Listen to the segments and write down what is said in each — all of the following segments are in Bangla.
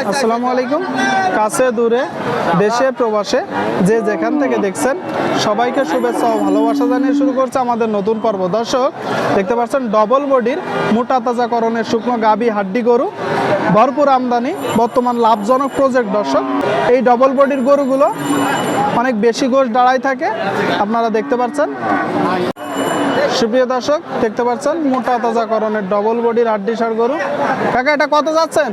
আসসালামু আলাইকুম। কাছে, দূরে, দেশে, প্রবাসে, যে যেখান থেকে দেখছেন, সবাইকে শুভেচ্ছা ও ভালোবাসা জানিয়ে শুরু করছে আমাদের নতুন পর্ব। দর্শক, দেখতে পাচ্ছেন ডবল বডির মোটা তাজাকরণের শুকনো গাবি হাড্ডি গরু। ভরপুর আমদানি, বর্তমান লাভজনক প্রজেক্ট দর্শক। এই ডবল বডির গরুগুলো অনেক বেশি গোশ দাঁড়ায় থাকে, আপনারা দেখতে পাচ্ছেন। সুপ্রিয় দর্শক, দেখতে পাচ্ছেন মোটা তাজাকরণের ডবল বডির আড্ডি সার গরু। কাকা, এটা কত যাচ্ছেন?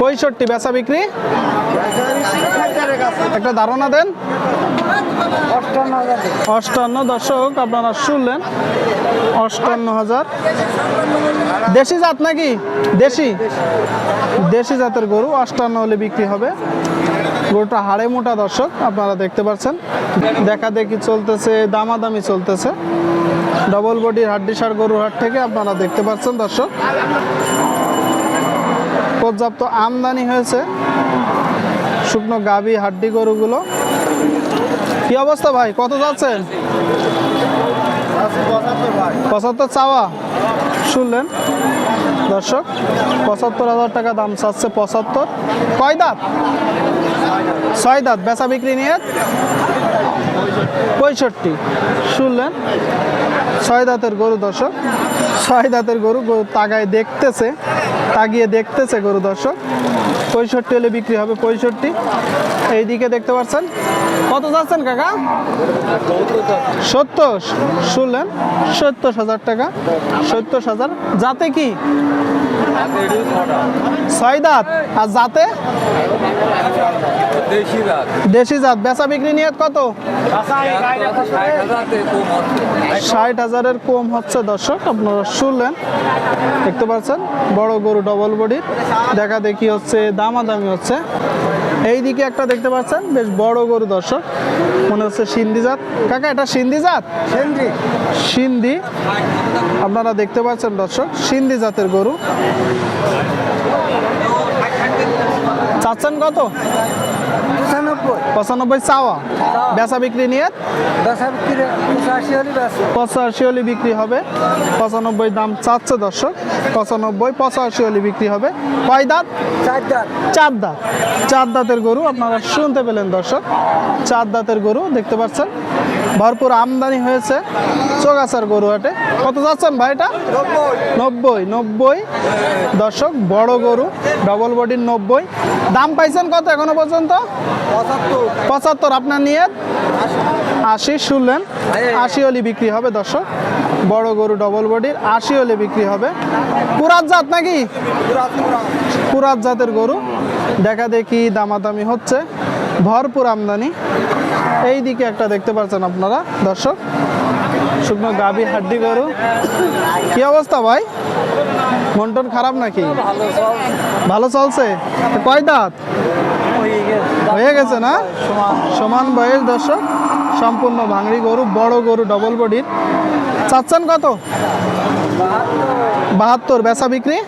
পঁয়ষট্টি, বেচা বিক্রি? একটা ধারণা দেন। অষ্টান্ন দর্শক, আপনারা শুনলেন। অষ্টান্ন হাজার। দেশি জাত নাকি? দেশি? দেশি জাতের গরু, অষ্টান্ন হলে বিক্রি হবে। গরুটা হাড়ে মোটা দর্শক, আপনারা দেখতে পাচ্ছেন। দেখা দেখি চলতেছে, দামাদামি চলতেছে। ডবল বডির হাড্ডিসার গরুর হাট থেকে আপনারা দেখতে পাচ্ছেন দর্শক। পর্যাপ্ত আমদানি হয়েছে। শুকনো গাবি, হাড্ডি গরুগুলো। কি অবস্থা ভাই? কত যাচ্ছেন? পঁচাত্তর চাওয়া। শুনলেন? দর্শক, পঁচাত্তর হাজার টাকা দাম চাচ্ছে পঁচাত্তর। কয় দাঁত? ছয় দাঁত। বেচা বিক্রি নিয়ে? পঁয়ষট্টি। শুনলেন? ছয় দাঁতের গরু দর্শক। ছয় দাঁতের গরু গরু তাগায় দেখতেছে। তাগিয়ে দেখতেছে গরু দর্শক। পঁয়ষট্টি হলে বিক্রি হবে পঁয়ষট্টি। এইদিকে দেখতে পাচ্ছেন। কত যাচ্ছেন কাকা? সত্তর। শুনলেন? সত্তর হাজার টাকা। সত্তর হাজার। যাতে কি? ছয় দাঁত। আর যাতে দেশি জাত। বেচা বিক্রি নিয়ে কত? ষাট হাজারের কম হচ্ছে দর্শক আপনারা শুনলেন দেখতে পাচ্ছেন বড় গরু ডবল বডির দেখা দেখি হচ্ছে দামাদামি হচ্ছে। এইদিকে একটা দেখতে পাচ্ছেন বেশ বড় গরু দর্শক। মনে হচ্ছে সিন্ধি জাত। কাকা এটা সিন্ধি জাত? সিন্ধি। সিন্ধি। আপনারা দেখতে পাচ্ছেন দর্শক সিন্ধি জাতের গরু। চাচ্ছেন কত? পঁচানব্বই। চাওয়া। বেচা বিক্রি নিয়ে পঁচাশি হলে বিক্রি হবে। পঁচানব্বই দাম চাচ্ছে দর্শক। পঁচানব্বই পঁচাশি হলে বিক্রি হবে। কয় দাঁত? চার দাঁত। চার দাঁতের গরু আপনারা শুনতে পেলেন দর্শক। চার দাঁতের গরু দেখতে পাচ্ছেন। ভরপুর আমদানি হয়েছে চোগাছার গরু হাটে। কত যাচ্ছেন ভাই এটা? নব্বই। নব্বই দর্শক বড় গরু ডবল বডির নব্বই। দাম পাইছেন কত এখনও পর্যন্ত? পঁচাত্তর। আপনার নিয়ে আশি। শুনলেন? আশি হলি বিক্রি হবে দর্শক। বড় গরু ডবল বডির আশি হলে বিক্রি হবে। পুরাত জাত নাকি? পুরাত জাতের গরু। দেখা দেখি দামাদামি হচ্ছে। ভরপুর আমদানি। এই দিকে একটা দেখতে পাচ্ছেন আপনারা দর্শক। শুকনো গাবি হাড্ডি গরু। কি অবস্থা ভাই? মন টন খারাপ নাকি? ভালো চলছে? কয় দাঁত? হয়ে গেছে না? সমান বয়স দর্শক, সম্পূর্ণ ভাঙড়ি গরু, বড় গরু ডবল বডির চাচ্ছেন কত? বাহাত্তর, বেচা বিক্রি?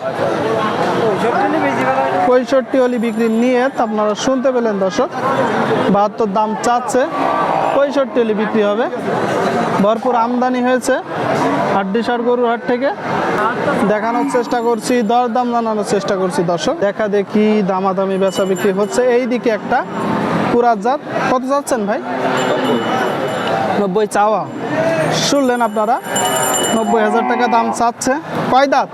পঁয়ষট্টি হলি বিক্রি নিয়ে আপনারা শুনতে পেলেন দর্শক। বাহাত্তর দাম চাচ্ছে। পঁয়ষট্টি হলি বিক্রি হবে। ভরপুর আমদানি হয়েছে হাড্ডিসার গরুর হাট থেকে। দেখানোর চেষ্টা করছি দর দাম জানানোর চেষ্টা করছি দর্শক। দেখা দেখি দামাদামি বেচা বিক্রি হচ্ছে। এই দিকে একটা পুরাত জাত। কত যাচ্ছেন ভাই? নব্বই চাওয়া। শুনলেন আপনারা? নব্বই হাজার টাকা দাম চাচ্ছে। কয় দাঁত?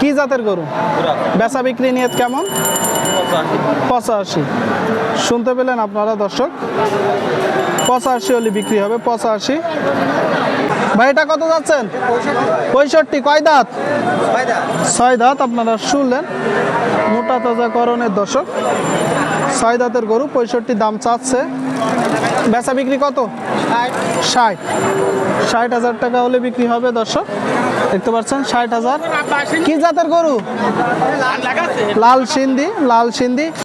কি জাতের গরু? বেচা বিক্রি নিয়ে কেমন? পঁচাশি। শুনতে পেলেন আপনারা দর্শক? পঁচাশি হলে বিক্রি হবে পঁচাশি। ভাই এটা কত যাচ্ছেন? পঁয়ষট্টি। কয় দাঁত। ছয় দাঁত আপনারা শুনলেন। মোটা তাজা করণের দর্শক। ছয় দাঁতের গরু পঁয়ষট্টি দাম চাচ্ছে। বেচা বিক্রি কত? ষাট। ষাট। হাজার টাকা হলে বিক্রি হবে দর্শক। দেখতে পাচ্ছেন ষাট হাজার। কি জাতের গরু? লাল সিন্ধি লাল সিন্ধি।